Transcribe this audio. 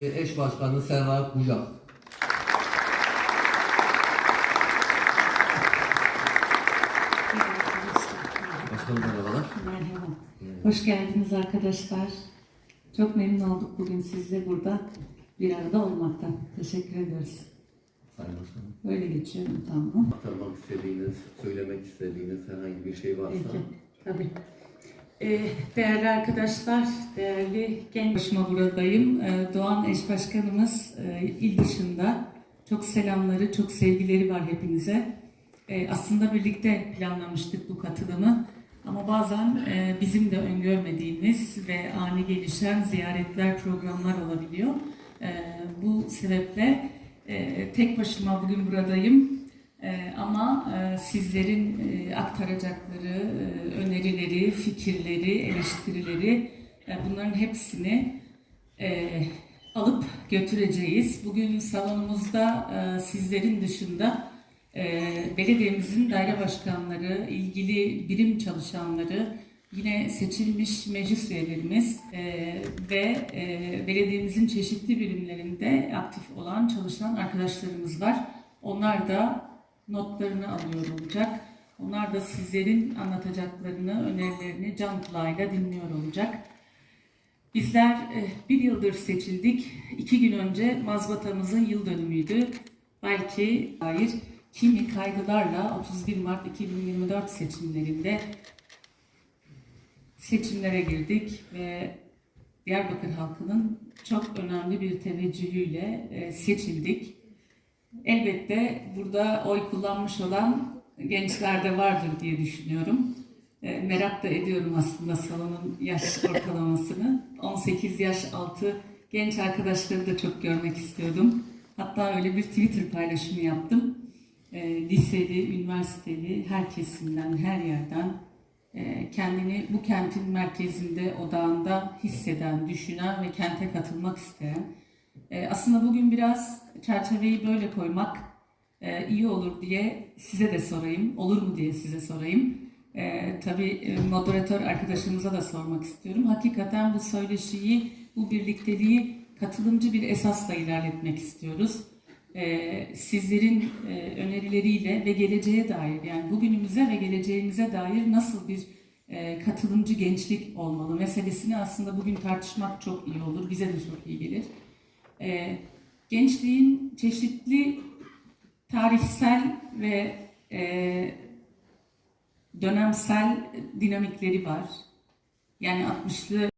Eş Başkanı Serra Bucak. Başkanım merhabalar. Merhaba. Hoş geldiniz arkadaşlar. Çok memnun olduk bugün sizle burada bir arada olmaktan. Teşekkür ederiz. Sayın Başkanım. Böyle geçiyorum tamam. Aktarmak istediğiniz, söylemek istediğiniz herhangi bir şey varsa. Peki. Tabii. Ee, değerli arkadaşlar, değerli genç başıma buradayım. Ee, Doğan eş başkanımız e, il dışında. Çok selamları, çok sevgileri var hepinize. Ee, aslında birlikte planlamıştık bu katılımı. Ama bazen e, bizim de öngörmediğimiz ve ani gelişen ziyaretler, programlar olabiliyor. Bu sebeple e, tek başıma bugün buradayım. Ee, ama e, sizlerin e, aktaracakları e, önerileri, fikirleri, eleştirileri bunların hepsini alıp götüreceğiz. Bugün salonumuzda sizlerin dışında belediyemizin daire başkanları, ilgili birim çalışanları, yine seçilmiş meclis üyelerimiz ve belediyemizin çeşitli birimlerinde aktif olan çalışan arkadaşlarımız var. Onlar da notlarını alıyor olacak. Onlar da sizlerin anlatacaklarını, önerilerini can kulağıyla dinliyor olacak. Bizler eh, bir yıldır seçildik. İki gün önce mazbatamızın yıl dönümüydü. Belki dair kimi kaygılarla 31 Mart 2024 seçimlerinde seçimlere girdik ve Diyarbakır halkının çok önemli bir teveccühüyle eh, seçildik. Elbette burada oy kullanmış olan gençler de vardır diye düşünüyorum. E, merak da ediyorum aslında salonun yaş ortalamasını. 18 yaş altı genç arkadaşları da çok görmek istiyordum. Hatta öyle bir Twitter paylaşımı yaptım. E, liseli, üniversiteli, her kesimden, her yerden e, kendini bu kentin merkezinde, odağında hisseden, düşünen ve kente katılmak isteyen e, aslında bugün biraz çerçeveyi böyle koymak e, iyi olur diye size de sorayım. Olur mu diye size sorayım. E, tabii moderatör arkadaşımıza da sormak istiyorum. Hakikaten bu söyleşiyi, bu birlikteliği katılımcı bir esasla ilerletmek istiyoruz. Sizlerin önerileriyle ve geleceğe dair yani bugünümüze ve geleceğimize dair nasıl bir katılımcı gençlik olmalı meselesini aslında bugün tartışmak çok iyi olur. Bize de çok iyi gelir. E, gençliğin çeşitli tarihsel ve e, dönemsel dinamikleri var. Yani 60'lı